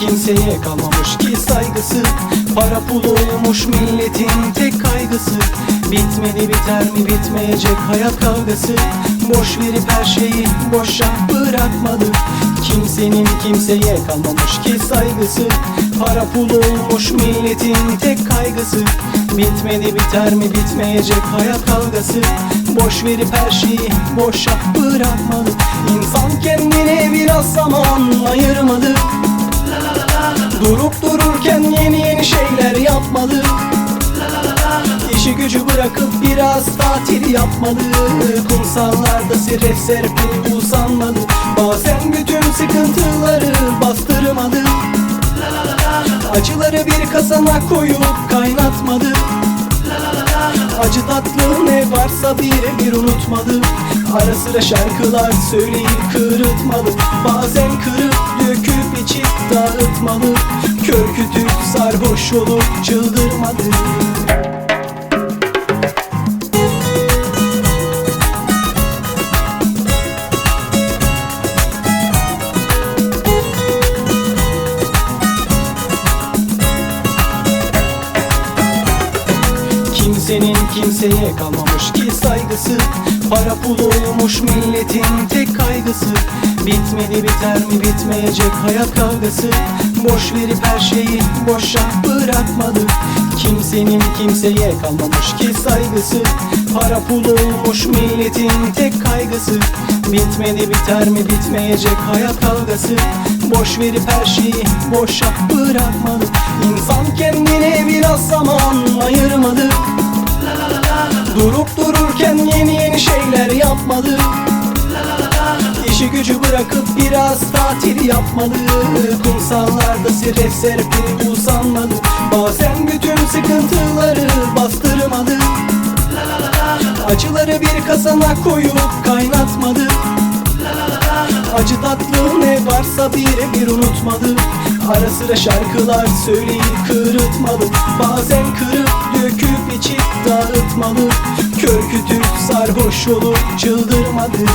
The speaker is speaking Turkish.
Kimseye kalmamış ki saygısı. Para pul olmuş milletin tek kaygısı. Bitmedi biter mi bitmeyecek hayat kavgası. Boş verip her şeyi boşa bırakmadı. Kimsenin kimseye kalmamış ki saygısı. Para pul olmuş milletin tek kaygısı. Bitmedi biter mi bitmeyecek hayat kavgası. Boş verip her şeyi boşa bırakmadı. İnsan kendine biraz zaman ayırmadı Durup dururken yeni yeni şeyler yapmalı. İşi gücü bırakıp biraz tatil yapmalı. Kumsallarda siref serpil uzanmalı. Bazen bütün sıkıntıları bastırmadı Acıları bir kazana koyup kaynatmadı Acı tatlı ne varsa bir bir unutmadı Ara sıra şarkılar söyleyip kırıtmalı. Bazen kırıp döküp içip dağıtmalı. Kör kütük sarhoş olup çıldırmadı Kimsenin kimseye kalmamış ki saygısı. Para pul olmuş milletin tek kaygısı. Bitmedi biter mi bitmeyecek hayat kavgası. Boş verip her şeyi boşa bırakmadı. Kimsenin kimseye kalmamış ki saygısı. Para pul olmuş milletin tek kaygısı. Bitmedi biter mi bitmeyecek hayat kavgası. Boş verip her şeyi boşa bırakmadı. İnsan kendine biraz zaman ayırmadı Durup dururken yeni yeni şeyler yapmalı. İşi gücü bırakıp biraz tatil yapmalı. Kumsallarda siref serpil uzanmalı. Bazen bütün sıkıntıları bastırmadı Acıları bir kazana koyup kaynatmadı Acı tatlı ne varsa bir bir unutmadı Ara sıra şarkılar söyleyip kırıtmalı. Bazen kırıp döküp içip dağıtmalı Kör kütük sarhoş olup çıldırmadı